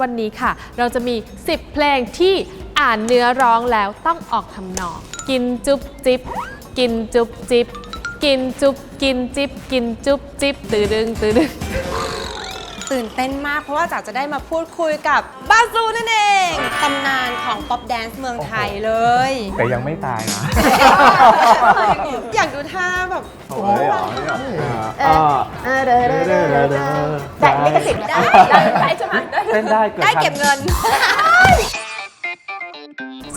วันนี้ค่ะ เราจะมี 10 เพลงที่อ่านเนื้อร้องแล้วต้องออกทำนอง กินจุ๊บจิ๊บ กินจุ๊บจิ๊บ กินจุ๊บ กินจิ๊บ กินจุ๊บจิ๊บ ตื่ดึงตื่ดึง ตื่นเต้นมาก เพราะว่าจ๋าจะได้มาพูดคุยกับบาซูนั่นเองตำนานของป๊อปแดนซ์เมืองไทยเลย แต่ยังไม่ตายนะ อยากดูท่าแบบโอ้ยเหรอเนี่ยอ่าแต่ลิขสิทธิ์ได้ได้ใช่ไหมเต้นได้เกิดได้เก็บเงิน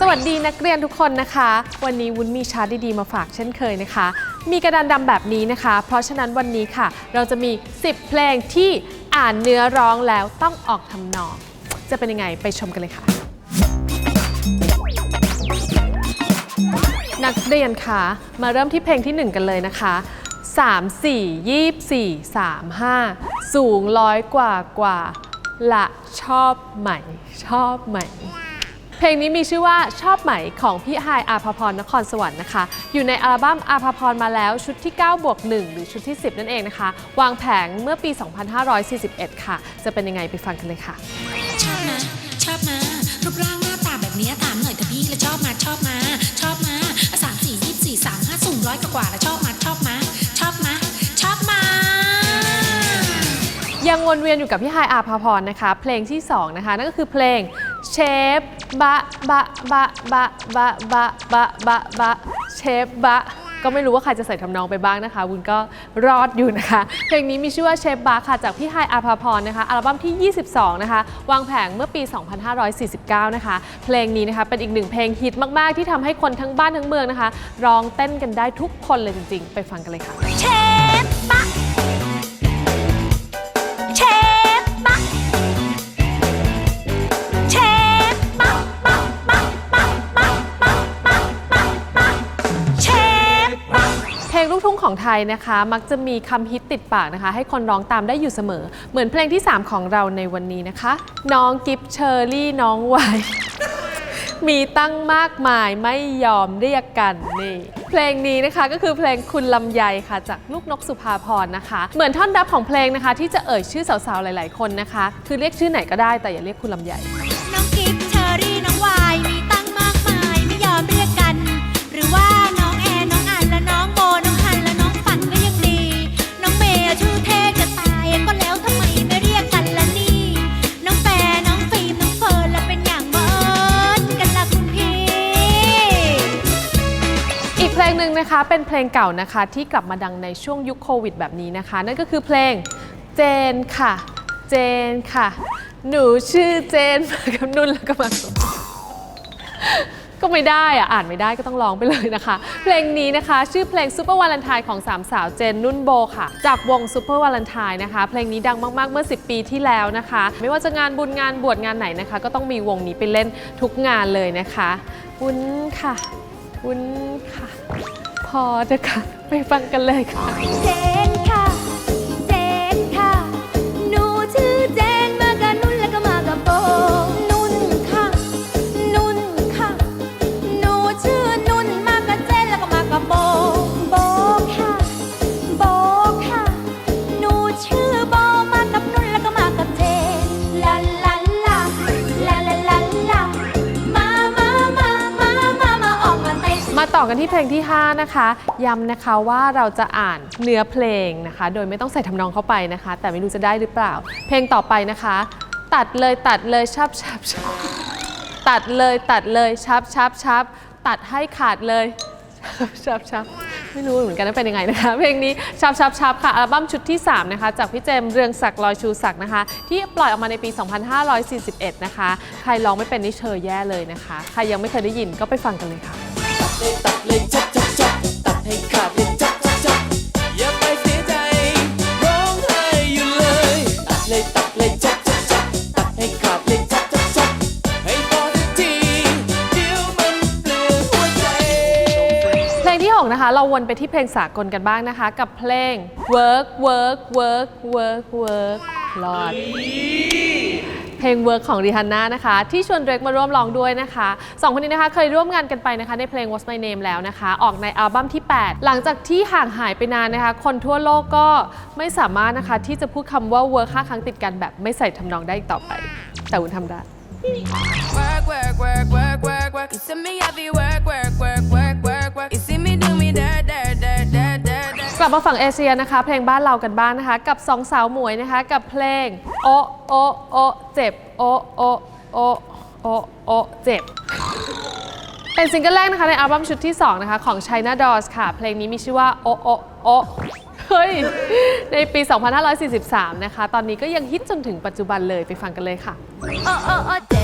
สวัสดีนักเรียนทุกคนนะคะ วันนี้วุ้นมีชาร์ตดีๆมาฝากเช่นเคยนะคะ มีกระดานดำแบบนี้นะคะ เพราะฉะนั้นวันนี้ค่ะ เราจะมี 10 เพลงที่ อ่านเนื้อร้องแล้วต้องออกทำนอง จะเป็นยังไงไปชมกันเลยค่ะ นักเรียนคะมาเริ่มที่เพลงที่ 1 กันเลยนะคะ3 4 24 3 5 สูงร้อยกว่ากว่า ละชอบใหม่ ชอบใหม่ ลงนี้มีชื่อว่าชอบไหมของพี่ไฮายอาภพรนครสวรรค์นะคะ อยู่ในอัลบั้มอาภพรมาแล้วชุดที่ 9 บวก 1 หรือชุดที่ 10 นั่นเองนะคะ วางแผงเมื่อปี 2541 ค่ะ จะเป็นยังไงไปฟังกันเลยค่ะ ชอบมาชอบมารูปร่างหน้าตาแบบเนี้ยถามหน่อยเถอะพี่แล้วชอบมาชอบมาชอบมาสามสี่ยี่สี่สามห้าสูงร้อยกว่าๆแล้วชอบมาชอบมาชอบมาชอบมายังวนเวียนอยู่กับพี่ไฮายอาภาพรนะคะ เพลงที่ 2 นะคะ นั่นก็คือเพลง เชฟบะบะบะบะบะบะบะบะบะเชฟบะก็ไม่รู้ว่าใครจะใส่ทำนองไปบ้างนะคะวุ้นก็รอดอยู่นะคะ เพลงนี้มีชื่อว่าเชฟบะค่ะจากพี่ไฮอาภาพรนะคะอัลบั้มที่ 22 นะคะ วางแผงเมื่อปี 2549 นะคะ เพลงนี้นะคะเป็นอีกหนึ่งเพลงฮิตมาก ๆ ที่ทำให้คนทั้งบ้านทั้งเมืองนะคะ ร้องเต้นกันได้ทุกคนเลยจริง ๆ ไปฟังกันเลยค่ะเชฟ ไทยนะคะ มักจะมีคำฮิตติดปากนะคะ ให้คนร้องตามได้อยู่เสมอ เหมือนเพลงที่ 3 ของเราในวันนี้นะคะ น้องกิฟเชอร์รี่น้องไวายมีตั้งมากมายไม่ยอมเรียกกันนี่เพลงนี้นะคะก็คือเพลงคุณลำไยค่ะ จากลูกนกสุภาพรนะคะ เหมือนท่อนรับของเพลงนะคะ ที่จะเอ่ยชื่อสาวๆหลาย ๆ คนนะคะ คือเรียกชื่อไหนก็ได้แต่อย่าเรียกคุณลำไยน้องกิฟ นึ่งนะคะเป็นเพลงเก่านะคะที่กลับมาดังในช่วงยุคโควิดแบบนี้นะคะ นั่นก็คือเพลงเจนค่ะ เจนค่ะ หนูชื่อเจนมากับนุ่นแล้วก็มาก็ไม่ได้อะอ่านไม่ได้ก็ต้องร้องไปเลยนะคะ เพลงนี้นะคะ ชื่อเพลงซูเปอร์วาเลนไทน์ของสามสาวเจนนุ่นโบค่ะ จากวงซูเปอร์วาเลนไทน์นะคะ เพลงนี้ดังมากๆเมื่อ 10 ปีที่แล้วนะคะ ไม่ว่าจะงานบุญงานบวชงานไหนนะคะ ก็ต้องมีวงนี้ไปเล่นทุกงานเลยนะคะวุ้นค่ะ คุณค่ะ พอเถอะค่ะ ไปฟังกันเลยค่ะ อกันที่เพลงที่ 5 นะคะย้ำนะคะว่าเราจะอ่านเนื้อเพลงนะคะ โดยไม่ต้องใส่ทำนองเข้าไปนะคะ แต่ไม่รู้จะได้หรือเปล่า เพลงต่อไปนะคะ ตัดเลยตัดเลยชับชับชับตัดเลยตัดเลยชับชับชับตัดให้ขาดเลยชับชับชับไม่รู้เหมือนกันว่าเป็นยังไงนะคะ เพลงนี้ชับชับชับค่ะ อัลบั้มชุดที่ 3 นะคะ จากพี่เจมเรืองศักดิ์ลอยชูศักดิ์นะคะ ที่ปล่อยออกมาในปี 2541 นะคะ ใครร้องไม่เป็นนี่เชยแย่เลยนะคะ ใครยังไม่เคยได้ยินก็ไปฟังกันเลยค่ะ ให้ขาดเลยจับจับจับอย่าไปเสียใจร้องไห้อยู่เลย ตัดเลยตัดเลยจับจับจับตัดให้ขาดเลยจับจับจับให้พอสักทีเดี๋ยวมันเปลี่หัวใจ เพลงที่ 6 นะคะ เราวนไปที่เพลงสากลกันบ้างนะคะ กับเพลง work work work work work รอด เพลง work ของริฮันน่านะคะ ที่ชวนเดรกมาร่วมร้องด้วยนะคะสองคนนี้นะคะเคยร่วมงานกันไปนะคะในเพลง What's My Name แล้วนะคะ ออกในอัลบั้มที่ 8 หลังจากที่ห่างหายไปนานนะคะ คนทั่วโลกก็ไม่สามารถนะคะที่จะพูดคำว่า work ห้าครั้งติดกันแบบไม่ใส่ทำนองได้อีกต่อไป แต่วุ้นทำได้ Work, work, work, work, work, work. You see me have to work, work, work, work, work, work. You see me do me dirt, dirt, dirt, dirt, ลับมาฝั่งเอเชียนะคะ เพลงบ้านเรากันบ้างนะคะ กับสองสาวหมวยนะคะ กับเพลง โอโอโอเจ็บ โอโอโอโอโอเจ็บ เป็นซิงเกิลแรกนะคะ ในอัลบั้มชุดที่ 2 นะคะ ของ China Dolls ค่ะ เพลงนี้มีชื่อว่า โอโอโอเฮ้ย ในปี 2543 นะคะ ตอนนี้ก็ยังฮิตจนถึงปัจจุบันเลยไปฟังกันเลยค่ะ โอโอโอเจ็บ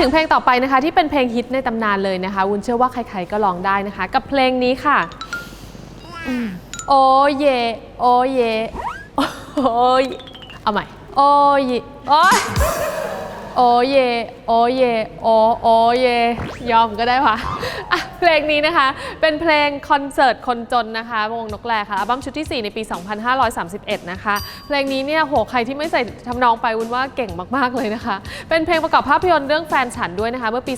ถึงเพลงต่อไปนะคะ ที่เป็นเพลงฮิตในตำนานเลยนะคะ วุ้นเชื่อว่าใครๆก็ร้องได้นะคะ กับเพลงนี้ค่ะโอเยโอเยโอเยเอาใหม่โอเยโอยโอเยโอเยโอโอเยยอมก็ได้ค่ะ เพลงนี้นะคะ เป็นเพลงคอนเสิร์ตคนจนนะคะ วงนกแรค่ะอัลบั้มชุดที่ 4 ในปี 2531 นะคะ เพลงนี้เนี่ยโหใครที่ไม่ใส่ทำนองไปวุ้นว่าเก่งมาก ๆ เลยนะคะ เป็นเพลงประกอบภาพยนตร์เรื่องแฟนฉันด้วยนะคะ เมื่อปี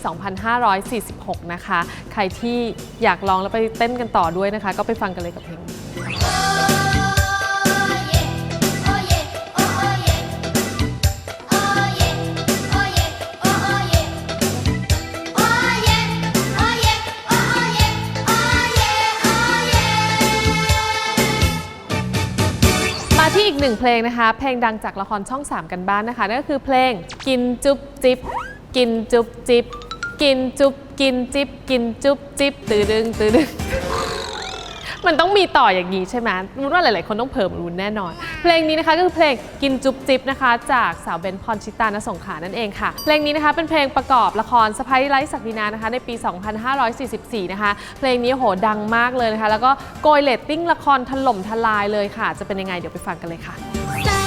2546 นะคะ ใครที่อยากลองแล้วไปเต้นกันต่อด้วยนะคะ ก็ไปฟังกันเลยกับเพลงนี้ หนึ่งเพลงนะคะ เพลงดังจากละครช่อง 3 กันบ้านนะคะนั่นก็คือเพลงกินจุ๊บจิ๊บกินจุ๊บจิ๊บกินจุ๊บกินจิ๊บกินจุ๊บจิ๊บตื่ดึงตื่ดึง มันต้องมีต่ออย่างนี้ใช่ไหมรู้ว่าหลาย ๆ คนต้องเพิ่มรุนแน่นอน เพลงนี้นะคะก็คือเพลงกินจุ๊บจิ๊บนะคะ จากสาวเบนพรชิตานสงขานั่นเองค่ะ เพลงนี้นะคะเป็นเพลงประกอบละครสไปไลท์ศักดินานะคะในปี 2544 นะคะ เพลงนี้โหดังมากเลยนะคะ แล้วก็โกยเลตติ้งละครถล่มทลายเลยค่ะ จะเป็นยังไงเดี๋ยวไปฟังกันเลยค่ะ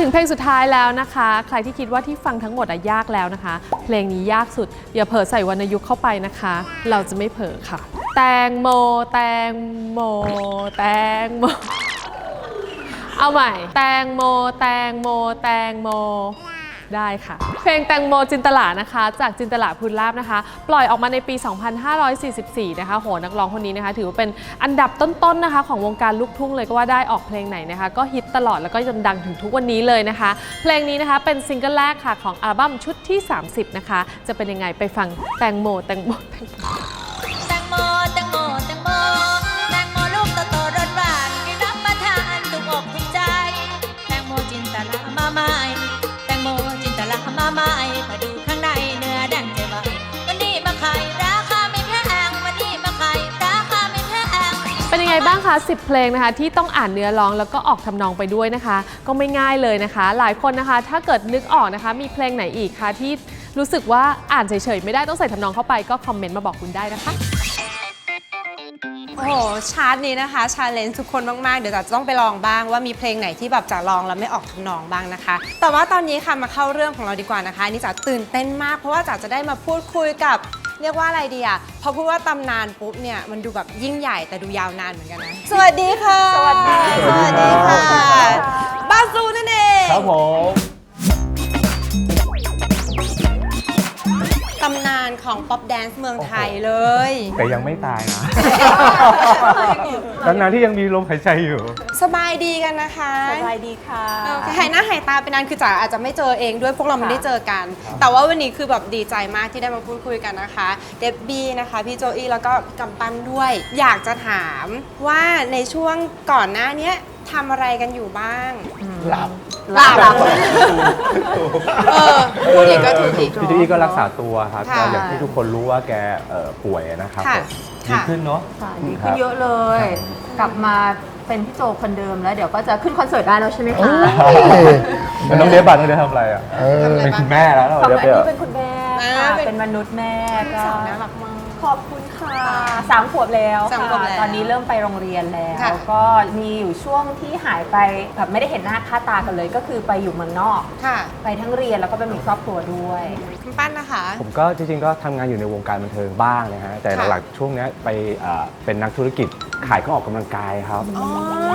ถึงเพลงสุดท้ายแล้วนะคะ ใครที่คิดว่าที่ฟังทั้งหมดอะยากแล้วนะคะ เพลงนี้ยากสุด อย่าเผลอใส่วรรณยุกต์เข้าไปนะคะ เราจะไม่เผลอค่ะ แตงโม แตงโม แตงโม เอาใหม่ แตงโม แตงโม แตงโม ได้ค่ะ เพลงแตงโมจินตลานะคะ จากจินตลาพูนลาบนะคะ ปล่อยออกมาในปี 2544 นะคะโหนักร้องคนนี้นะคะ ถือว่าเป็นอันดับต้นๆนะคะ ของวงการลูกทุ่งเลยก็ว่าได้ออกเพลงไหนนะคะ ก็ฮิตตลอดแล้วก็จนดังถึงทุกวันนี้เลยนะคะ เพลงนี้นะคะเป็นซิงเกิลแรกค่ะของอัลบั้มชุดที่ 30 นะคะ จะเป็นยังไงไปฟังแตงโมแตงโมแตงโมแตงโม ไงบ้างคะ 10 เพลงนะคะที่ต้องอ่านเนื้อร้องแล้วก็ออกทำนองไปด้วยนะคะ ก็ไม่ง่ายเลยนะคะ หลายคนนะคะ ถ้าเกิดนึกออกนะคะ มีเพลงไหนอีกคะที่รู้สึกว่าอ่านเฉยๆไม่ได้ต้องใส่ทำนองเข้าไปก็คอมเมนต์มาบอกคุณได้นะคะ โอ้โห ชาร์ตนี้นะคะชาเลนจ์ทุกคนมาก ๆ เดี๋ยวจ๋าจะต้องไปลองบ้างว่ามีเพลงไหนที่แบบจ๋าลองแล้วไม่ออกทำนองบ้างนะคะ แต่ว่าตอนนี้ค่ะมาเข้าเรื่องของเราดีกว่านะคะอันนี่จ๋าตื่นเต้นมากเพราะว่าจ๋าจะได้มาพูดคุยกับ เรียกว่าอะไรดีอะพอพูดว่าตำนานปุ๊บเนี่ยมันดูแบบยิ่งใหญ่แต่ดูยาวนานเหมือนกันนะ สวัสดีค่ะ สวัสดีสวัสดีค่ะ บาซูนั่นเอง ครับผม ตำนานของป๊อปแดนซ์เมืองไทยเลย แต่ยังไม่ตายนะตั้งนานที่ยังมีลมหายใจอยู่ สบายดีกันนะคะสบายดีค่ะโอเคหายหน้าหายตาไปนานคือจ๋าอาจจะไม่เจอเองด้วยพวกเราไม่ได้เจอกัน แต่ว่าวันนี้คือแบบดีใจมากที่ได้มาพูดคุยกันนะคะ เดบบี้นะคะ พี่โจอี้แล้วก็พี่กำปั้นด้วย อยากจะถามว่าในช่วงก่อนหน้าเนี้ยทำอะไรกันอยู่บ้าง หลับ หลับเออพูดอีกก็ถูกอีก พี่จุ้ยก็รักษาตัวครับค่ะก็อย่างที่ทุกคนรู้ว่าแกเอ่อป่วยนะครับค่ะผมดีค่ะ ขึ้นเนาะค่ะดีขึ้นเยอะเลย กลับมาเป็นพี่โจคนเดิมแล้ว เดี๋ยวก็จะขึ้นคอนเสิร์ตได้แล้วใช่ไหมคะมันต้องเดบบัตต้องเดบทำอะไรอะเป็นคุณแม่แล้วเราทำเดบอันเดี๋ยวนี้เป็นคุณแม่อ่าค่ะเป็นเป็นมนุษย์แม่ก็สาวน่ารักมาก ขอบคุณค่ะสามขวบแล้วสามขวบแล้วตอนนี้เริ่มไปโรงเรียนแล้วค่ะ ก็มีอยู่ช่วงที่หายไปแบบไม่ได้เห็นหน้าค่าตากันเลย ก็คือไปอยู่เมืองนอก ค่ะไปทั้งเรียนแล้วก็ไปมีครอบครัวด้วย คุณปั้นนะคะ ผมก็จริงๆก็ทำงานอยู่ในวงการบันเทิงบ้างนะฮะ แต่ค่ะ หลักๆช่วงเนี้ยไปเอ่อเป็นนักธุรกิจขายเครื่องออกกำลังกายครับอ๋อ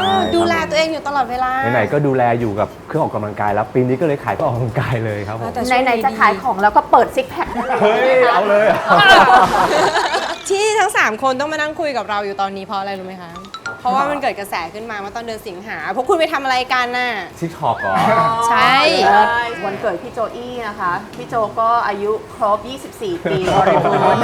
ใช่ดูแลตัวเองอยู่ตลอดเวลา ไหนๆก็ดูแลอยู่กับเครื่องออกกำลังกายแล้วปีนี้ก็เลยขายเครื่องออกกำลังกายเลยครับผมแต่ช่วงไหนๆจะขายของแล้วก็เปิดซิกแพค เฮ้ยเอาเลยอะ ที่ทั้ง 3 คนต้องมานั่งคุยกับเราอยู่ตอนนี้เพราะอะไรรู้ไหมคะ ราะว่ามันเกิดกระแสขึ้นมาเมื่อตอนเดือนสิงหาพวกคุณไปทำอะไรกันน่ะ ทิกทอกเหรอ ใช่ วันเกิดพี่โจอี้นะคะ พี่โจก็อายุครบ 24 ปีบริบูรณ์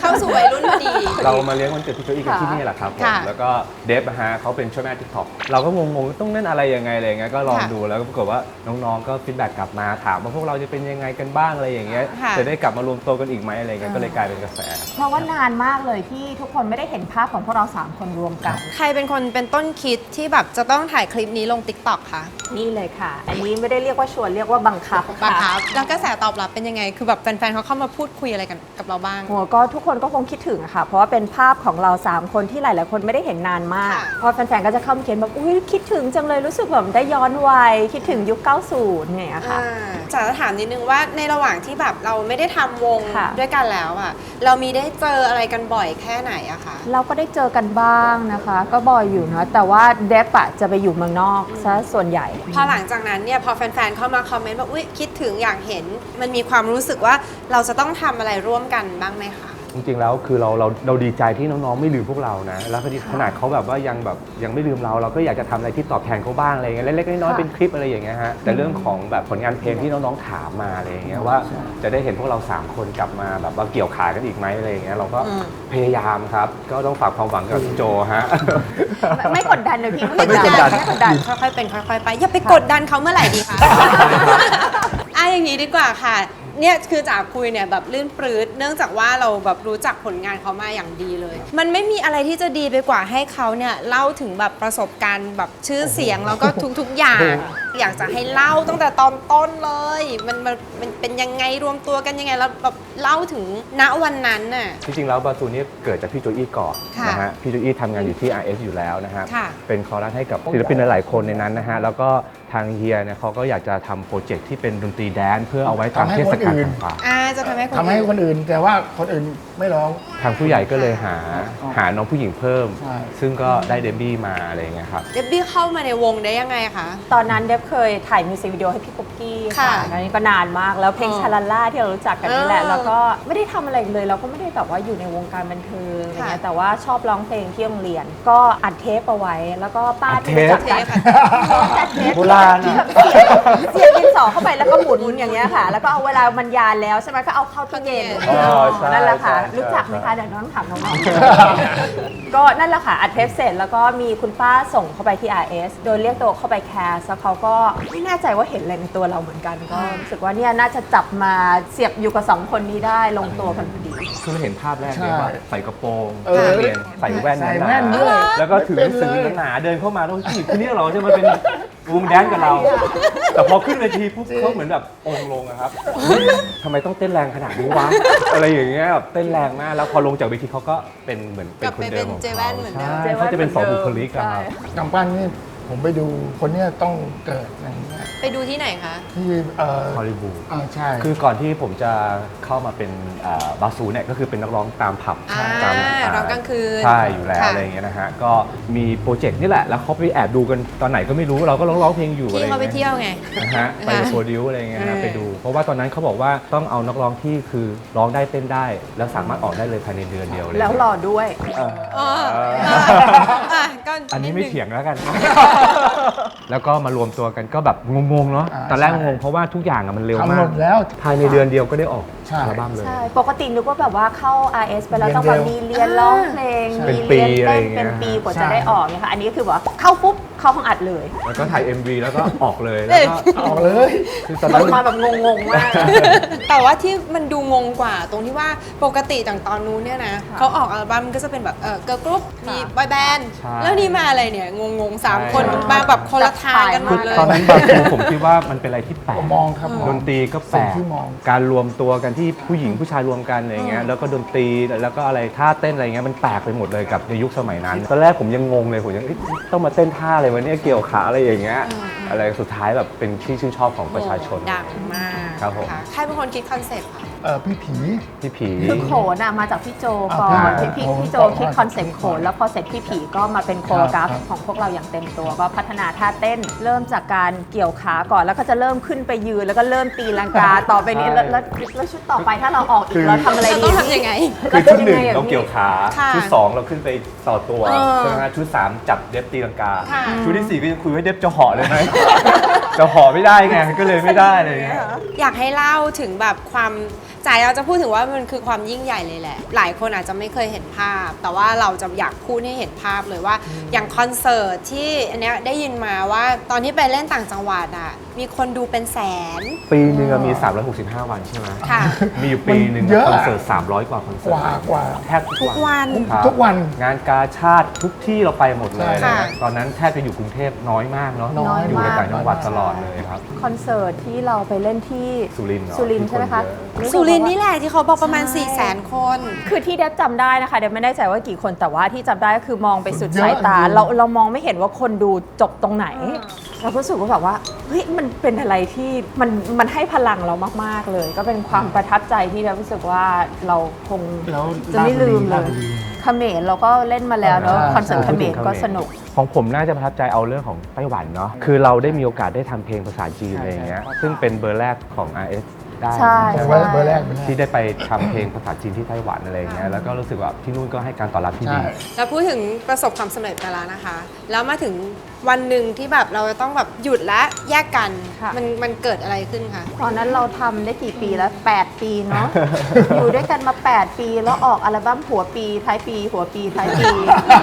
เข้าสู่วัยรุ่นพอดี เรามาเลี้ยงวันเกิดพี่โจอี้กันค่ะที่นี่แหละครับผมค่ะแล้วก็เดฟนะฮะเขาเป็นช่วยแม่ทิกทอกเราก็งงๆต้องเล่นอะไรยังไงอะไรอย่างเงี้ยก็ลองค่ะดูแล้วก็ปรากฏว่าน้องๆก็ฟีดแบ็กกลับมาถามว่าพวกเราจะเป็นยังไงกันบ้างอะไรอย่างเงี้ยค่ะ จะได้กลับมารวมตัวกันอีกไหมอะไรเงี้ยก็เลยกลายเป็นกระแส เพราะว่านานมากเลยที่ทุกคนไม่ได้เห็นภาพของพวกเรา 3 คนรวมกันใครเป็นคนเป็นต้นคิดที่แบบจะต้องถ่ายคลิปนี้ลง t ิ k t o k คะนี่เลยค่ะ อันนี้ไม่ได้เรียกว่าชวนเรียกว่าบังคับบังค่ะคับแล้วกระแสตอบรับเป็นยังไง คือแบบแฟนๆเขาเข้ามาพูดคุยอะไรกันกับเราบ้างโหก็ทุกคนก็คงคิดถึงอะค่ะ เพราะว่าเป็นภาพของเรา 3 คนที่หลาย ๆ คนไม่ได้เห็นนานมากค่ะเพราะแฟนๆก็จะเข้ามาเขียนแบบอุ้ยคิดถึงจังเลยรู้สึกแบบได้ย้อนวัยคิดถึงยุค 90เนี่ยค่ะอ่าจ๋าจะถามนิดนึงว่าในระหว่างที่แบบเราไม่ได้ทำวงค่ะด้วยกันแล้วอะเรามีได้เจออะไรกันบ่อยแค่ไหนอะคะเราก็ได้เจอกันบ้างนะคะก็บ่อยอยู่นะแต่ว่าเดฟอะจะไปอยู่เมืองนอกซะส่วนใหญ่ พอหลังจากนั้นเนี่ยพอแฟนๆเข้ามาคอมเมนต์ว่าอุ้ยคิดถึงอยากเห็น มันมีความรู้สึกว่าเราจะต้องทำอะไรร่วมกันบ้างไหมคะ จริงๆแล้วคือเราเราเราดีใจที่น้องๆไม่ลืมพวกเรานะ แล้วพอดีขนาดเขาแบบว่ายังแบบยังไม่ลืมเราเราก็อยากจะทำอะไรที่ตอบแทนเขาบ้างอะไรเงี้ยเล็กๆน้อยๆค่ะเป็นคลิปอะไรอย่างเงี้ยฮะแต่เรื่องของแบบผลงานเพลงที่น้องๆถามมาอะไรอย่างเงี้ยว่า จะได้เห็นพวกเรา3คนกลับมาแบบว่าเกี่ยวขากันอีกไหมอะไรอย่างเงี้ยเราก็อืม พยายามครับ ก็ต้องฝากความหวังกับพี่โจฮะ ไม่ไม่กดดันเลยพี่ไม่กดดัน ไม่กดดันค่อยๆเป็นค่อยๆไปอย่าไปกดดันเขาเมื่อไหร่ดีคะ อะอย่างนี้ดีกว่าค่ะ เนี่ยคือจากคุยเนี่ยแบบลื่นปลื้ดเนื่องจากว่าเราแบบรู้จักผลงานเขามาอย่างดีเลย มันไม่มีอะไรที่จะดีไปกว่าให้เขาเนี่ยเล่าถึงแบบประสบการณ์แบบชื่อเสียงแล้วก็ทุกๆอย่าง อยากจะให้เล่าตั้งแต่ตอนต้นเลย มันมันมันเป็นยังไงรวมตัวกันยังไงแล้วแบบเล่าถึงณวันนั้นน่ะ จริงๆแล้วบาซูนี่เกิดจากพี่โจอี้ก่อนค่ะนะฮะพี่โจอี้ทำงานอยู่ที่ RS อยู่แล้วนะฮะค่ะ เป็นคอรัสให้กับศิลปินหลายๆคนในนั้นนะฮะแล้วก็ทางเฮียเนี่ยเขาก็อยากจะทำโปรเจกต์ที่เป็นดนตรีแดนซ์เพื่อเอาไว้ตามทำให้เทศกาลคนอื่นต่างอ่าจะทำให้คนทำให้คนอื่นแต่ว่าคนอื่นไม่ร้องๆทางผู้ใหญ่ก็เลยหาหาน้องผู้หญิงเพิ่ม ใช่ ซึ่งก็ได้เดบบี้มาอะไรอย่างเงี้ยครับ เดบบี้เข้ามาในวงได้ยังไงคะ ตอนนั้นเดฟเคยถ่ายมิวสิกวิดีโอให้พี่ปุ๊กกี้ค่ะค่ะอันนี้ก็นานมากแล้วเพลงอ๋อชาลาล่าที่เรารู้จักกันนี่แหละ เออแล้วก็ไม่ได้ทำอะไรเลย เราก็ไม่ได้แบบว่าอยู่ในวงการบันเทิงอะไรค่ะเงี้ยแต่ว่าชอบร้องเพลงที่โรงเรียน ก็อัดเทปเอาไว้ แล้วก็ป้าอัดที่เทป รู้จักเทกันปค่ะจัดเทปโบราณที่อะ แบบเสียบเสียบดินสอเข้าไปแล้วก็หมุนอย่างเงี้ยค่ะ แล้วก็เอาเวลามันยานแล้วใช่ไหมก็เอาเข้าตู้เย็น อ๋อใช่นั่นแหละค่ะใช่รู้จักไหมใช่ คะเดี๋ยวน้องถามน้องๆ ก็นั่นแหละค่ะ อัดเทปเสร็จแล้วก็มีคุณป้าส่งเข้าไปที่ RS โดยเรียกตัวเข้าไปแคสแล้วเขาก็ไม่แน่ใจว่าเห็นอะไรในตัวเราเหมือนกัน ก็รู้สึกว่าเนี่ยน่าจะจับมาเสียบอยู่กับสองคนนี้ได้ลงตัวกันพอดี คือเราเห็นภาพแรกใช่เลยว่าใส่กระโปรงเออนักเรียนใส่แว่นใส่หนาๆแว่นด้วย แล้วก็ถือหนังสือเป็นเลยหนาๆเดินเข้ามาแล้วผู้หญิงคนนี้เหราจะมาเป็น วงแดนซ์กับเรา แต่พอขึ้นเวทีปุ๊บเขาเหมือนแบบองค์ลงอะครับทำไมต้องเต้นแรงขนาดนี้วะอะไรอย่างเงี้ยแบบเต้นแรงมากแล้วพอลงจากเวทีเขาก็เป็นเหมือนเป็นคนเดิมของกลับไปเป็นเจแว่นเหมือนเดิม ใช่เขาจะเป็นสองบุคลิกอะครับ กำปั้นนี่ผมไปดูคนเนี้ยต้องเกิดอะไรอย่างเงี้ย ไปดูที่ไหนคะ ที่เอ่อฮอลลีวูดอ่าใช่ คือก่อนที่ผมจะเข้ามาเป็นอ่าบาซูเนี่ยก็คือเป็นนักร้องตามผับอ่าตามร้องกลางคืนใช่อยู่แล้วค่ะ อะไรอย่างเงี้ยนะฮะก็มีโปรเจกต์นี่แหละแล้วเขาไปแอบดูกันตอนไหนก็ไม่รู้เราก็ร้องร้องเพลงอยู่อะไรอพี่ย่างเขาไปเงี้ย เที่ยวไง นะฮะไปค่ะโปรดิวอะไรอย่างเงี้ยเอฮะอไปดู เพราะว่าตอนนั้นเขาบอกว่าต้องเอานักร้องที่คือร้องได้เต้นได้ แล้วสามารถออกได้เลยภายในเดือนเดียวเลยแล้วหล่อด้วยเอออ๋ออะก็อันนี้ไม่ดง เถียงแล้วกัน แล้วก็มารวมตัวกันก็แบบงงๆเนาะ อ่าตอนแรกใช่ งงเพราะว่าทุกอย่างอะมันเร็วทำมาหมก ดแล้ว ภายในเดือนเดียวก็ได้ออกใช่ อัลบั้มเลย ใช่ ปกตินึกว่าแบบว่าเข้า RS ไปแล้วเรียนต้องแบบเร็วมีเรียนร้องเพลง ใช่ มีเป็นปีเรียนอะไรเต้อนย่างเงี้ย เป็นปีกว่าใช่จะได้ออกเนี่ยค่ะ อันนี้ก็คือแบบเข้าปุ๊บเข้าห้องอัดเลยแล้วก็ถ่าย MV แล้วก็ออกเลย แล้วก็ออกเลยคือตอนอนั้อนกมาแบบงงๆมาก แต่ว่าที่มันดูงงกว่าตรงที่ว่าปกติจากตอนนู้นเนี่ยนะเขาออกอัลบั้มก็จะเป็นแบบเออเกิร์ลกรุ๊ปมีบอยแบนด์ใช่แล้วนี่มาอะไรเนี่ย งงๆสามใช่คนมาแบบคนละทางกันหมคือดเลยตอนนั้นบางทีผมคิดว่ามันเป็นอะไรที่แปลผกมมองครับมองดนตรีก็แปลสิ่กงที่มองการรวมตัวกันที่ที่ผู้หญิงผู้ชายรวมกันอะไรเงี้ยแล้วก็ดนตรีแล้วก็อะไรท่าเต้นอะไรเงี้ยมันแปลกไปหมดเลยกับในยุคสมัยนั้นตอนแรกผมยังงงเลยผมยังเอ๊ะต้องมาเต้นท่าอะไรวะเนี่ยเกี่ยวขาอะไรอย่างเงี้ยอะไรสุดท้ายแบบเป็นที่ชื่นชอบของประชาชนดังมากครับผมะใครเป็นคนคิดคอนเซ็ปต์คะเออพี่ผีพี่ผีคือโขนอะมาจากพี่โจก่อนอ่าพี่พี่โขนพี่โจก่อนคิดคอนเซ็ปต์โขนแล้วพอเสร็จพี่ผีก็มาเป็นโคโรกราฟครับของพวกเราอย่างเต็มตัวก็พัฒนาท่าเต้นเริ่มจากการเกี่ยวขาก่อนแล้วก็จะเริ่มขึ้นไปยืนแล้วก็เริ่มตีลังกาต่อไปนี้แล้วแล้วแล้วชุดต่อไปถ้าเราออกอีกเราทำอะไรเราดีต้องทำยังไง คือชุดหนึ่งเราเกี่ยวขา ค่ะชุดสองเราขึ้นไปต่อตัวเออใช่ไหมฮะชุดสามจับเด็บตีลังกา ค่ะ ชุดที่สี่ก็ยังคุยว่าเด็บจะห่อเลยไหม จะห่อไม่ได้ไงก็เลยไม่ได้เลยเงี้ยอยากให้เล่าถึงแบบความ ใจเราจะพูดถึงว่ามันคือความยิ่งใหญ่เลยแหละ หลายคนอาจจะไม่เคยเห็นภาพ แต่ว่าเราจะอยากพูดให้เห็นภาพเลยว่า อย่างคอนเสิร์ตที่อันเนี้ยได้ยินมาว่าตอนที่ไปเล่นต่างจังหวัดอะ มีคนดูเป็นแสน ปีหนึ่งอะมี 365 วันใช่ไหมค่ะ มีอยู่ปีหนึ่งมันเยอะ คอนเสิร์ต300 กว่าคอนเสิกร์ตว่า กว่า แทบทุทุกกวันวันครับทุกวันงานกาชาติทุกที่เราไปหมดเลยใช่นะค่ะ ตอนนั้นแทบจะอยู่กรุงเทพน้อยมากเนาะน้อย อยู่ในมาก ต่างจังหวัดน้อยมากตลอดเลยครับ คอนเสิร์ตที่เราไปเล่นที่สุรินทร์เหรอสุรินทร์ที่ใช่ไหมคะคนเยอะสุรินทร์นี่แหละที่เขาบอกประมาณใช่4 0 0 0 0 0 คน คือที่เดฟจำได้นะคะเดฟไม่แน่ใจว่ากี่คนแต่ว่าที่จำได้ก็คือมองไปสุดเยอะสายตาจริง เราเรามองไม่เห็นว่าคนดูจบตรงไหน เราก็รู้สึกว่าแบบว่าเฮ้ยมันเป็นอะไรที่มันมันให้พลังเรามาก ๆ เลย ก็เป็นความประทับใจที่เรารู้สึกว่าเราคงแล้วจะไม่ลืมเลราชยบุรี เขมรเราก็เล่นมาแล้วเนอะอ่าคอนเสิร์ตเขมรก็สนุก ของผมน่าจะประทับใจเอาเรื่องของไต้หวันเนาะคือเราได้มีโอกาสได้ทำเพลงภาษาจีนอะไรอย่างเงี้ยซึ่งเป็นเบอร์แรกของ RS ได้ใช่ แต่ว่าเบอร์แรกเบอร์แรกที่ได้ไปทำเพลงภาษาจีนที่ไต้หวันอะไรอย่างเงี้ยแล้วก็รู้สึกว่าที่นู่นก็ให้การตอบรับที่ใช่ ดีเราพูดถึงประสบความสำเร็จไปแล้วนะคะ แล้วมาถึง วันหนึ่งที่แบบเราจะต้องแบบหยุดและแยกกัน ค่ะ มันมันเกิดอะไรขึ้นคะ ตอนนั้นเราทำได้กี่ปีแล้ว 8 ปีเนาะ อยู่ด้วยกันมา 8 ปีแล้วออกอัลบั้มหัวปีท้ายปี หัวปีท้ายปี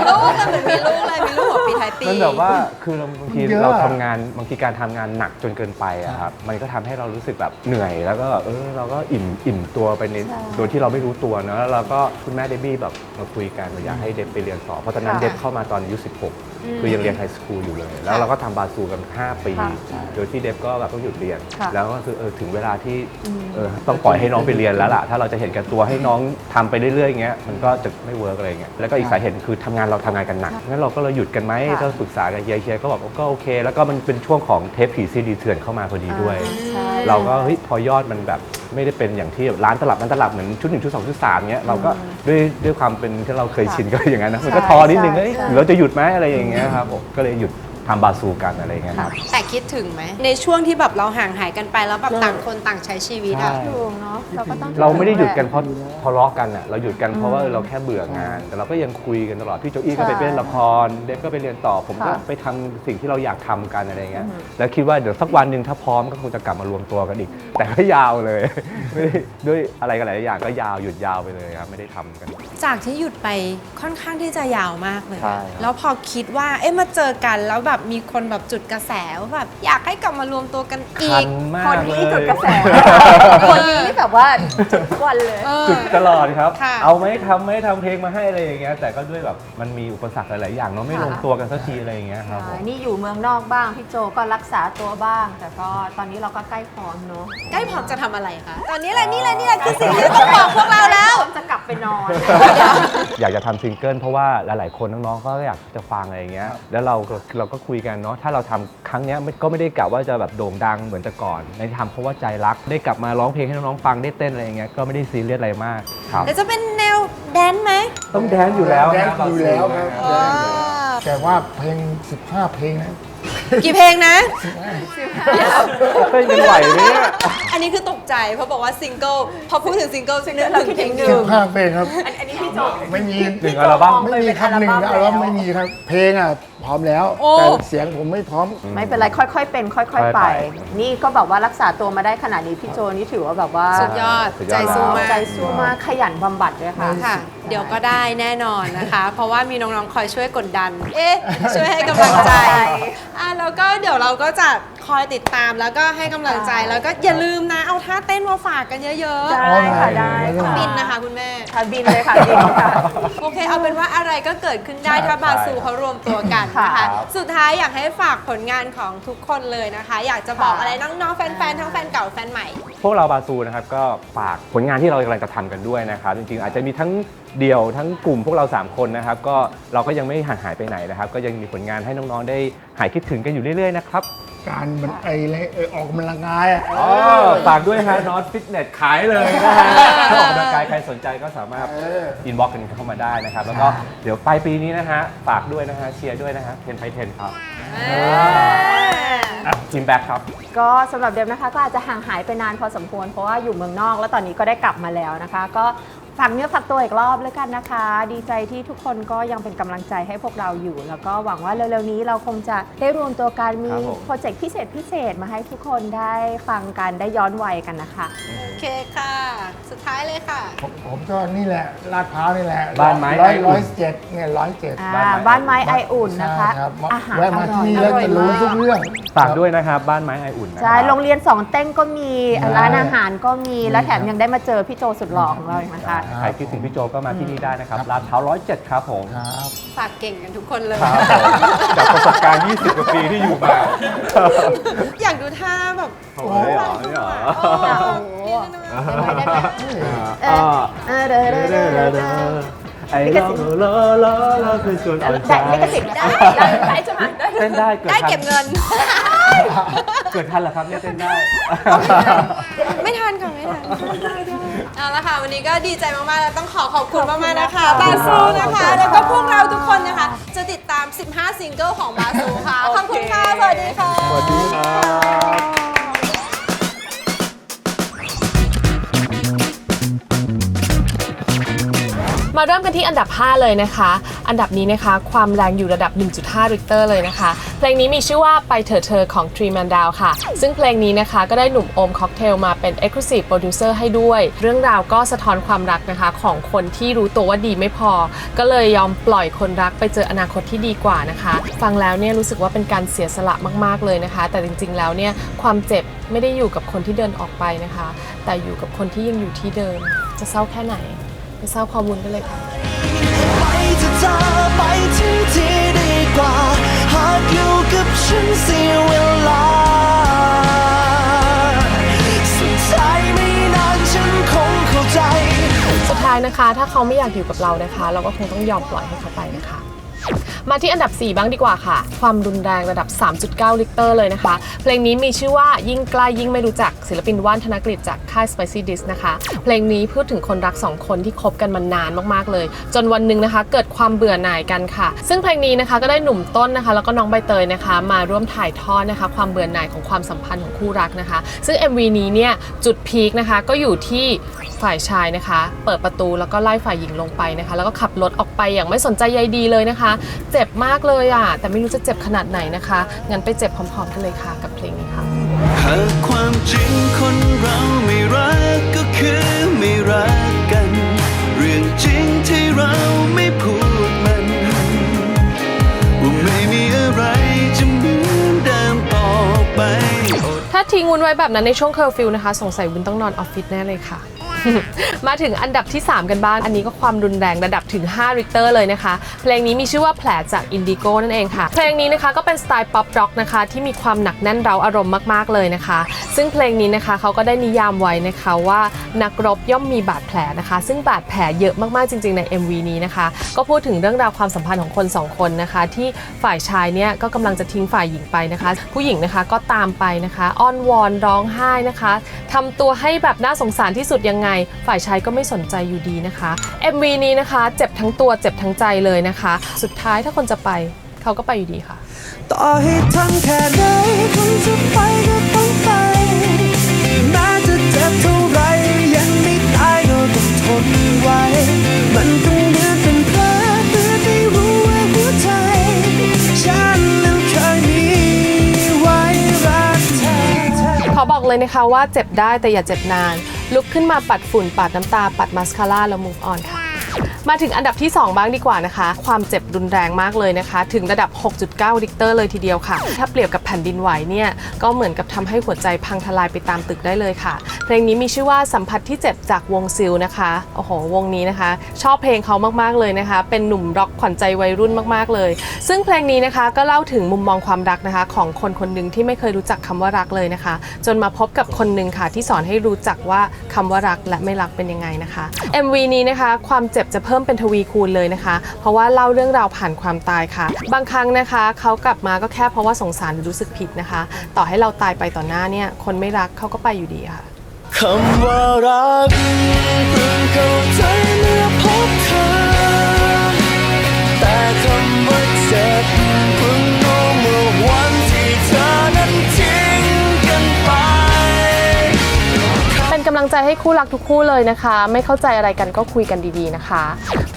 ลูกกันเหมือนมีลูกเลยมีลูกหัวปีท้ายปี มันแบบว่าคือเราบางทีเยอะ เราทำงานบางทีการทำงานหนักจนเกินไปอะครับมันก็ทำให้เรารู้สึกแบบเหนื่อยแล้วก็เออเราก็อิ่มอิ่มตัวไปในใช่โดยที่เราไม่รู้ตัวเนอะแล้วเราก็คุณแม่เดบี้แบบมาคุยกันว่าอยากให้เดบไปเรียนต่อเพราะตอนนั้นค่ะ เดบเข้ามาตอนอายุ16 คือยังเรียนไฮสคูลอยู่เลย แล้วเราก็ทำบาซูกัน 5 ปี ค่ะโดยที่เดบก็แบบต้องหยุดเรียน ค่ะแล้วก็คือเออถึงเวลาที่เออต้องปล่อยให้น้องไปเรียนแล้วล่ะ ถ้าเราจะเห็นแกันตัวให้น้องทำไปเรื่อยๆอย่างเงี้ยมันก็จะไม่เวิร์กอะไรเงี้ยแล้วก็อีกสาเหตุคือทำงานเราทำงานกันหนักงั้นเราก็เลยหยุดกันไหมค่ะก็ปรึกษากับเฮียเฮียก็บอกว่าก็โอเค แล้วก็มันเป็นช่วงของเทปผีซีดีเถื่อนเข้ามาพอดีด้วยใช่ เราก็เฮ้ยพอยอดมันแบบ ไม่ได้เป็นอย่างที่แบบร้านตลับร้านตลับเหมือนชุดหนึ่งชุดสองชุดสามเงี้ยเราก็ด้วยด้วยความเป็นที่เราเคยชินก็อย่างนั้นนะมันก็ท้อนิดนึงใช่เอ้ยใช่หรือเราจะหยุดไหมอะไรอย่างเงี้ยครับผมก็เลยหยุด ทำบาซูกันอะไรอย่างเงี้ยครับ แต่คิดถึงไหม ในช่วงที่แบบเราห่างหายกันไปแล้วแบบต่างคนต่างใช้ชีวิตอะใช่ ถูกเนาะเราก็ต้องเราไม่ได้หยุดกันเพราะทะเลาะกันอะเราหยุดกันเพราะว่าเราแค่เบื่องาน แต่เราก็ยังคุยกันตลอดพี่โจอี้ก็ไปใช่เล่นละครเดฟก็ไปเรียนต่อผมก็ค่ะไปทำสิ่งที่เราอยากทำกันอะไรเงี้ยแล้วคิดว่าเดี๋ยวสักวันหนึ่งถ้าพร้อมก็คงจะกลับมารวมตัวกันอีก แต่ก็ยาวเลย ไม่ได้ด้วยอะไรกันหลายอย่างก็ยาวหยุดยาวไปเลยครับไม่ได้ทำกัน จากที่หยุดไปค่อนข้างที่จะยาวมากเลยใช่ครับ แล้วพอคิดว่าเอ๊ะมาเจอกันแล้วแบบมีคนแบบจุดกระแสว่าแบบอยากให้กลับมารวมตัวกันอีคัก นมากคนเลนี้ยจุดกระแส คนนี้นี่แบบว่าจุดทุกวันเลย เออ จุดตลอดครับ ค่ะ เอาไหมทำไหมทำเพลงมาให้อะไรอย่างเงี้ยแต่ก็ด้วยแบบมันมีอุปสรรคหลาย ๆ อย่างเนาะไม่ลงตัวกันสักทีอะไรอย่างเงี้ยครับผม นี่อยู่เมืองนอกบ้าง พี่โจก็รักษาตัวบ้าง แต่ก็ตอนนี้เราก็ใกล้พร้อมเนาะใกล้พร้อมจะทำอะไรคะ ตอนนี้แหละนี่แหละนี่แหละคือสิ่งที่ต้องบอกพวกเราแล้ว พร้อมจะกลับไปนอน อยากจะทำซิงเกิลเพราะว่าหลาย ๆ คนน้อง ๆ ก็อยากจะฟังอะไรอย่างเงี้ย แล้วเราก็เราก็คุยกันเนาะถ้าเราทำครั้งเนี้ยไม่ก็ไม่ได้กะว่าจะแบบโด่งดังเหมือนแต่ก่อนในทำเพราะว่าใจรักได้กลับมาร้องเพลงให้น้องๆฟังได้เต้นอะไรอย่างเงี้ยก็ไม่ได้ซีเรียสอะไรมากครับแล้วจะเป็นแนวแดนซ์ไหมต้องแดนซ์อยู่แล้วแดนนะซ์อยู่แล้วครับอ๋อแต่ว่าเพลง 15 เพลงนะ กี่เพลงนะเต้นกันไหวไหมเนี่ยอันนี้คือตกใจเพราะบอกว่าซิงเกิลพอพูดถึงซิงเกิลนึกเราถึงคิดเพลถึงงหหนึ่นึ่งง15เพลงครับ อันอันนี้พี่โจ ไม่มีหนึ่งอัลบั้ม ไม่มีครับหนึ่งอัลบั้มไม่มีครับ เพลงอะพร้อมแล้ว โอ้ แต่เสียงผมไม่พร้อม ไม่เป็นไรค่อยๆเป็น ค่อยๆไปค่อยๆไปนี่ก็แบบว่ารักษาตัวมาได้ขนาดนี้พี่โจนี่ถือว่าแบบว่าสุดยอด สุดยอดใจสู้มาก ใจสู้มากขยันบำบัดด้วยค่ะ ค่ะ เดี๋ยวก็ได้แน่นอนนะคะ เพราะว่ามีน้องๆคอยช่วยกดดัน เอ๊ะ ช่วยให้กำลังใจอะแล้วก็เดี๋ยวเราก็จะข คอยติดตามแล้วก็ให้กำลังใจแล้วก็อย่าลืมนะ เอาท่าเต้นมาฝากกันเยอะได้ค่ะได้อ๋อค่ะๆบินนะคะคุณแม่ ค่ะบินเลยค่ะบินค่ะ โอเค เอาเป็นว่าอะไรก็เกิดขึ้นได้ถ้าบาซูเขารวมตัวกันนะคะค่ะสุดท้ายอยากให้ฝากผลงานของทุกคนเลยนะคะ อยากจะบอกอะไรน้องๆ แฟนๆ ทั้งแฟนเก่าแฟนใหม่ พวกเราบาซูนะครับก็ฝากผลงานที่เรากำลังจะทำกันด้วยนะครับจริงๆอาจจะมีทั้งเดี่ยวทั้งกลุ่มพวกเรา 3 คนนะครับก็เราก็ยังไม่ห่างหายไปไหนนะครับ ก็ยังมีผลงานให้น้องๆได้หายคิดถึงกันอยู่เรื่อยๆนะครับ การมันไอเลยเออออกกำลังกายอะอ๋อฝากด้วยฮะนอตฟิตเนสขายเลยนะฮะถ้าออกกำลังกายใครสนใจก็สามารถ เออ อินบ็อกกันเข้ามาได้นะครับ แล้วก็เดี๋ยวปลายปีนี้นะฮะ ฝากด้วยนะฮะ เชียร์ด้วยนะฮะเทนไฟเทนครับทีมแบ็คครับ ก็สำหรับเดมนะคะก็อาจจะห่างหายไปนานพอสมควรเพราะว่าอยู่เมืองนอก แล้วตอนนี้ก็ได้กลับมาแล้วนะคะ ก็ ฝากเนื้อฝากตัวอีกรอบแล้วกันนะคะ ดีใจที่ทุกคนก็ยังเป็นกำลังใจให้พวกเราอยู่ แล้วก็หวังว่าเร็วๆนี้เราคงจะได้รวมตัวกันมีครับผม โปรเจกต์พิเศษพิเศษมาให้ทุกคนได้ฟังกันได้ย้อนวัยกันนะคะ โอเคค่ะ สุดท้ายเลยค่ะ ผมผมก็นี่แหละลาดพร้าวนี่แหละบ้านไม้ร้อยไออุ่น ร้อยเจ็ดเนี่ยร้อยเจ็ดอ่าบ้านไม้ไออุ่นนะคะ ใช่รับอาหารแวะอมาร่อยที่นี่อแล้วร่อยจะรู้มากทุกเรื่อง ฝากด้วยนะครับ บ้านไม้ไออุ่นนะคใช่ รับ โรงเรียนสองเต้งก็มี ใช่ร้านอาหารก็มี แล้วแถมยังได้มาเจอพี่โจสุดหล่อของเราอีกนะคะใครคิดถึงพี่โจก็มาที่นี่ได้นะครับลาดพร้าวร้อยเจ็ดครับผมครับ ฝากเก่งกันทุกคนเลย ครับผมจากประสบการณ์ 20 กว่าปีที่อยู่มา อยากดูท่าแบบโอ้ยเหรอ นี่เหรอโอ้โหได้ไหมเออเออเดอเดอเดอเดอเดอไอ้เราเลอเลอเลอคือส่วนอ่อนใจได้ลิขสิทธิ์ได้ได้ได้ใช่ไหมได้เต้นได้เกิดได้ทันเก็บเงิน เกิดทันเหรอครับเนี่ยเต้นได้ ไม่ทันค่ะไม่ทันเอา ละค่ะ วันนี้ก็ดีใจมากๆแล้วต้องขอขอบคุณมากๆนะคะบาซูนะคะ แล้วก็พวกเราทุกคนนะคะ จะติดตาม 15 ซิงเกิลของบาซูค่ะ ขอบคุณค่ะ สวัสดีค่ะ สวัสดีครับ มาเริ่มกันที่อันดับ 5 เลยนะคะ อันดับนี้นะคะความแรงอยู่ระดับ 1.5 ริกเตอร์เลยนะคะ เพลงนี้มีชื่อว่าไปเถอะเธอของ Tree Man d o w ค่ะ ซึ่งเพลงนี้นะคะก็ได้หนุ่มโอมค็อกเทลมาเป็น Exclusive Producer ให้ด้วย เรื่องราวก็สะท้อนความรักนะคะของคนที่รู้ตัวว่าดีไม่พอ ก็เลยยอมปล่อยคนรักไปเจออนาคตที่ดีกว่านะคะ ฟังแล้วเนี่ยรู้สึกว่าเป็นการเสียสละมาก ๆเลยนะคะ แต่จริง ๆ แล้วเนี่ยความเจ็บไม่ได้อยู่กับคนที่เดินออกไปนะคะ แต่อยู่กับคนที่ยังอยู่ที่เดิมจะเศร้าแค่ไหน ไปทราบข้อมูลกันเลยค่ะไปจะเธอไปที่ที่ดีกว่า หากอยู่กับฉันเสียเวลา สุดท้ายไม่นานฉันคงเข้าใจ สุดท้ายนะคะ ถ้าเขาไม่อยากอยู่กับเรานะคะ เราก็คงต้องยอมปล่อยให้เขาไปนะคะ มาที่อันดับ 4 บ้างดีกว่าค่ะ ความรุนแรงระดับ 3.9 ลิตรเลยนะคะ เพลงนี้มีชื่อว่ายิ่งใกล้ยิ่งไม่รู้จักศิลปินว่านธนกฤษจากค่าย Spicy d i s นะคะ เพลงนี้พูดถึงคนรัก 2 คนที่คบกันมานานมากๆเลย จนวันหนึ่งนะคะ เกิดความเบื่อหน่ายกันค่ะ ซึ่งเพลงนี้นะคะก็ได้หนุ่มต้นนะคะ แล้วก็น้องใบเตยนะคะ มาร่วมถ่ายทอดนะคะ ความเบื่อหน่ายของความสัมพันธ์ของคู่รักนะคะ ซึ่ง MV นี้เนี่ยจุดพีคนะคะก็อยู่ที่ฝ่ายชายนะคะ เปิดประตูแล้วก็ไล่ฝ่ายหญิงลงไปนะคะ แล้วก็ขับรถออกไปอย่างไม่สนใจใยดีเลยนะคะเจบมากเลยอะ แต่ไม่รู้จะเจ็บขนาดไหนนะคะ งั้นไปเจ็บพร้อมๆกันเลยค่ะ กับเพลงนี้ค่ะหากความจริงคนเราไม่รักก็คือไม่รักกัน เรื่องจริงที่เราไม่พูดมันว่าไม่มีอะไรจะเหมือนเดิมต่อไป ถ้าทิ้งวุ้นไว้แบบนั้นในช่วงเคอร์ฟิวนะคะ สงสัยวุ้นต้องนอนออฟฟิศแน่เลยค่ะ มาถึงอันดับที่ 3 กันบ้าง อันนี้ก็ความรุนแรงระดับถึง 5 ริกเตอร์เลยนะคะ เพลงนี้มีชื่อว่าแผลจากอินดิโกนั่นเองค่ะ เพลงนี้นะคะก็เป็นสไตล์ป๊อปร็อกนะคะที่มีความหนักแน่นเร้าอารมณ์มากๆเลยนะคะ ซึ่งเพลงนี้นะคะเขาก็ได้นิยามไว้นะคะว่านักรบย่อมมีบาดแผลนะคะ ซึ่งบาดแผลเยอะมากๆจริง ๆ ใน MV นี้นะคะ ก็พูดถึงเรื่องราวความสัมพันธ์ของคนสองคนนะคะ ที่ฝ่ายชายเนี่ยก็กำลังจะทิ้งฝ่ายหญิงไปนะคะ ผู้หญิงนะคะก็ตามไปนะคะ อ้อนวอนร้องไห้นะคะทำตัวให้แบบน่าสงสารที่สุดยังไงง ฝ่ายชายก็ไม่สนใจอยู่ดีนะคะ MV นี้นะคะ เจ็บทั้งตัวเจ็บทั้งใจเลยนะคะ สุดท้ายถ้าคนจะไปเขาก็ไปอยู่ดีค่ะ ต่อให้ทำแค่ไหนคนจะไปก็ต้องไปแม้จะเจ็บเท่าไรยังไม่ตายก็ต้องทนไว้ มันก็เหมือนเป็นแผลเพื่อได้รู้ว่าหัวใจ ฉันนั้นเคยมีไว้รักเธอ ขอบอกเลยนะคะว่าเจ็บได้แต่อย่าเจ็บนาน ลุกขึ้นมาปัดฝุ่นปัดน้ำตาปัดมาสคาร่าแล้ว move on ค่ะ มาถึงอันดับที่ 2 บ้างดีกว่านะคะ ความเจ็บรุนแรงมากเลยนะคะ ถึงระดับ 6.9 ริกเตอร์เลยทีเดียวค่ะ ถ้าเปรียบกับแผ่นดินไหวเนี่ยก็เหมือนกับทำให้หัวใจพังทลายไปตามตึกได้เลยค่ะ เพลงนี้มีชื่อว่าสัมผัสที่เจ็บจากวงซิลนะคะโอ้โหวงนี้นะคะ ชอบเพลงเขามากๆเลยนะคะ เป็นหนุ่มร็อกขวัญใจวัยรุ่นมากๆเลย ซึ่งเพลงนี้นะคะก็เล่าถึงมุมมองความรักนะคะ ของคนคนหนึ่งที่ไม่เคยรู้จักคำว่ารักเลยนะคะ จนมาพบกับคนหนึ่งค่ะ ที่สอนให้รู้จักว่าคำว่ารักและไม่รักเป็นยังไงนะคะ MV นี้นะคะ ความเจ็บจะเพิ่มเป็นทวีคูณเลยนะคะ เพราะว่าเล่าเรื่องราวผ่านความตายค่ะ บางครั้งนะคะเขากลับมาก็แค่เพราะว่าสงสารหรือรู้สึกผิดนะคะ ต่อให้เราตายไปต่อหน้าเนี่ยคนไม่รักเขาก็ไปอยู่ดีค่ะคำว่ารั ให้คู่รักทุกคู่เลยนะคะ ไม่เข้าใจอะไรกันก็คุยกันดีๆนะคะ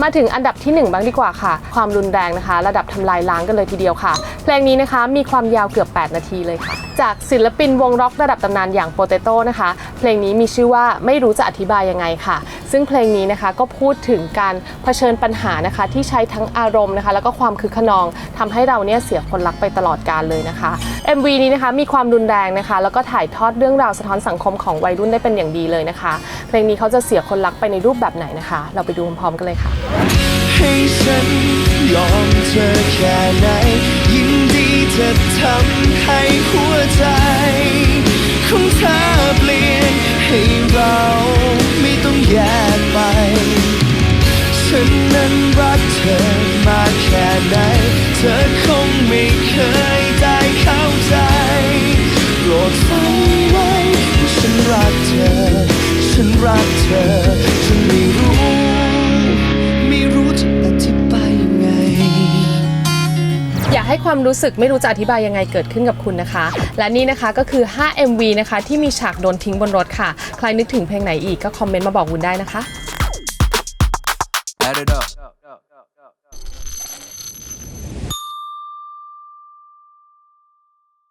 มาถึงอันดับที่ 1 บ้างดีกว่าค่ะ ความรุนแรงนะคะ ระดับทำลายล้างกันเลยทีเดียวค่ะ เพลงนี้นะคะมีความยาวเกือบ 8 นาทีเลยค่ะ จากศิลปินวงร็อกระดับตำนานอย่างโปเตโต้นะคะ เพลงนี้มีชื่อว่าไม่รู้จะอธิบายยังไงค่ะ ซึ่งเพลงนี้นะคะก็พูดถึงการเผชิญปัญหานะคะ ที่ใช้ทั้งอารมณ์นะคะ แล้วก็ความคึกขนองทำให้เราเนี่ยเสียคนรักไปตลอดกาลเลยนะคะ MV นี้นะคะมีความรุนแรงนะคะ แล้วก็ถ่ายทอดเรื่องราวสะท้อนสังคมของวัยรุ่นได้เป็นอย่างดีเลยนะคะนะคะ เพลงนี้เขาจะเสียคนรักไปในรูปแบบไหนนะคะ เราไปดูพร้อมๆกันเลยค่ะให้ฉันยอมเธอแค่ไหนยินดีจะทำให้หัวใจของเธอเปลี่ยนให้เราไม่ต้องแยกไปฉันนั้นรัก รักเธอฉันไม่รู้ ไม่รู้จะอธิบายยังไง อยากให้ความรู้สึกไม่รู้จะอธิบายยังไงเกิดขึ้นกับคุณนะคะ และนี่นะคะก็คือ 5 MV นะคะ ที่มีฉากโดนทิ้งบนรถค่ะ ใครนึกถึงเพลงไหนอีกก็คอมเมนต์มาบอกวุ้นได้นะคะ